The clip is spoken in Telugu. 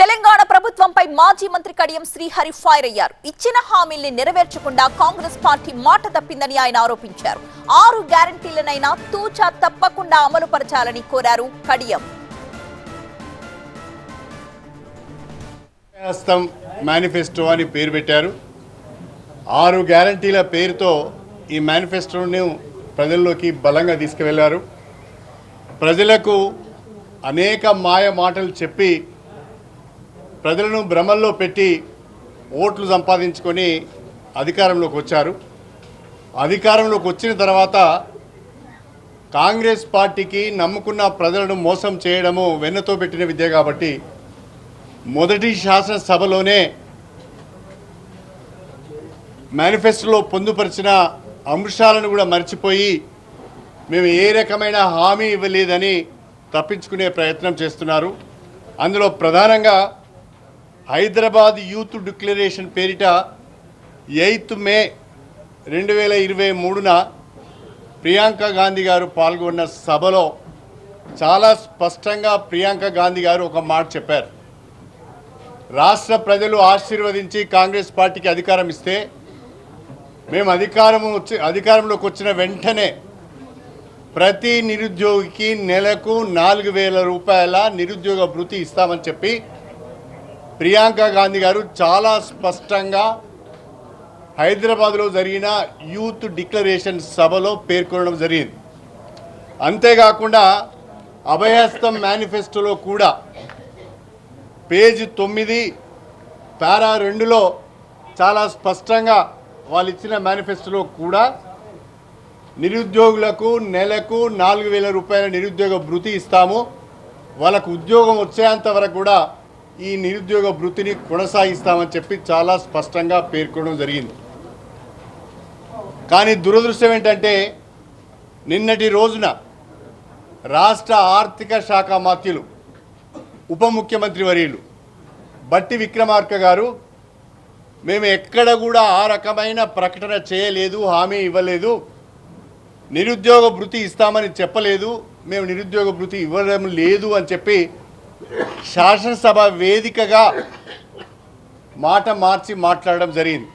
తెలంగాణ ప్రభుత్వంపై మాజీ మంత్రి కడియం శ్రీహరి ఫైర్ అయ్యారు. ఇచ్చిన హామీల్ని నెరవేర్చకుండా కాంగ్రెస్ పార్టీ మాట తప్పిందని ఆయన ఆరోపించారు. ఆరు గ్యారంటీలనైనా తూచా తప్పకుండా అమలు పరచాలని కోరారు కడియం. మేనిఫెస్టో అని పేరు పెట్టారు. ఆరు గ్యారంటీల పేరుతో ఈ మేనిఫెస్టోను ప్రజల్లోకి బలంగా తీసుకువెళ్ళారు. ప్రజలకు అనేక మాయ మాటలు చెప్పి ప్రజలను భ్రమల్లో పెట్టి ఓట్లు సంపాదించుకొని అధికారంలోకి వచ్చారు. అధికారంలోకి వచ్చిన తర్వాత కాంగ్రెస్ పార్టీకి నమ్ముకున్న ప్రజలను మోసం చేయడము వెన్నతో పెట్టిన విద్య కాబట్టి మొదటి శాసనసభలోనే మేనిఫెస్టోలో పొందుపరిచిన అంశాలను కూడా మర్చిపోయి మేము ఏ రకమైన హామీ ఇవ్వలేదని తప్పించుకునే ప్రయత్నం చేస్తున్నారు. అందులో ప్రధానంగా హైదరాబాద్ యూత్ డిక్లరేషన్ పేరిట ఎయిత్ మే రెండు వేల ఇరవై మూడున ప్రియాంక గాంధీ గారు పాల్గొన్న సభలో చాలా స్పష్టంగా ప్రియాంక గాంధీ గారు ఒక మాట చెప్పారు. రాష్ట్ర ప్రజలు ఆశీర్వదించి కాంగ్రెస్ పార్టీకి అధికారం ఇస్తే మేము అధికారం వచ్చి అధికారంలోకి వచ్చిన వెంటనే ప్రతి నిరుద్యోగికి నెలకు నాలుగు వేల రూపాయల నిరుద్యోగ భృతి ఇస్తామని చెప్పి ప్రియాంక గాంధీ గారు చాలా స్పష్టంగా హైదరాబాద్లో జరిగిన యూత్ డిక్లరేషన్ సభలో పేర్కొనడం జరిగింది. అంతేకాకుండా అభయహస్తం మేనిఫెస్టోలో కూడా పేజ్ తొమ్మిది పారా రెండులో చాలా స్పష్టంగా వాళ్ళు ఇచ్చిన మేనిఫెస్టోలో కూడా నిరుద్యోగులకు నెలకు నాలుగు వేల రూపాయల నిరుద్యోగ భృతి ఇస్తాము. వాళ్ళకు ఉద్యోగం వచ్చేంత వరకు కూడా ఈ నిరుద్యోగ వృత్తిని కొనసాగిస్తామని చెప్పి చాలా స్పష్టంగా పేర్కొనడం జరిగింది. కానీ దురదృష్టం ఏంటంటే నిన్నటి రోజున రాష్ట్ర ఆర్థిక శాఖ మాత్యులు ఉప ముఖ్యమంత్రి వర్యులు బట్టి విక్రమార్క గారు మేము ఎక్కడ కూడా ఆ రకమైన ప్రకటన చేయలేదు హామీ ఇవ్వలేదు నిరుద్యోగ భృతి ఇస్తామని చెప్పలేదు మేము నిరుద్యోగ భృతి ఇవ్వడం లేదు అని చెప్పి శాసనసభ వేదికగా మాట మార్చి మాట్లాడడం జరిగింది.